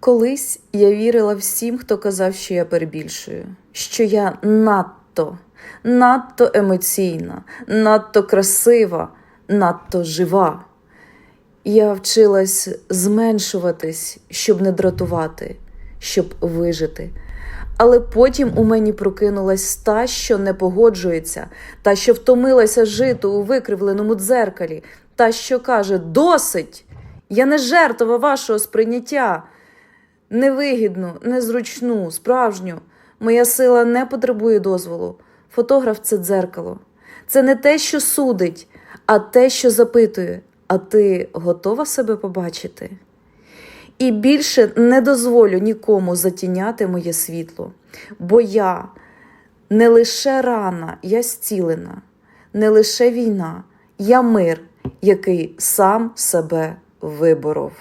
Колись я вірила всім, хто казав, що я перебільшую, що я надто, надто емоційна, надто красива, надто жива. Я вчилась зменшуватись, щоб не дратувати, щоб вижити. Але потім у мені прокинулась та, що не погоджується, та, що втомилася жити у викривленому дзеркалі, та, що каже: Досить! Я не жертва вашого сприйняття. Невигідну, незручну, справжню. Моя сила не потребує дозволу. Фотограф це дзеркало. Це не те, що судить, а те, що запитує. А ти готова себе побачити? І більше не дозволю нікому затіняти моє світло, бо я не лише рана, я зцілена, не лише війна, я мир, який сам себе виборов.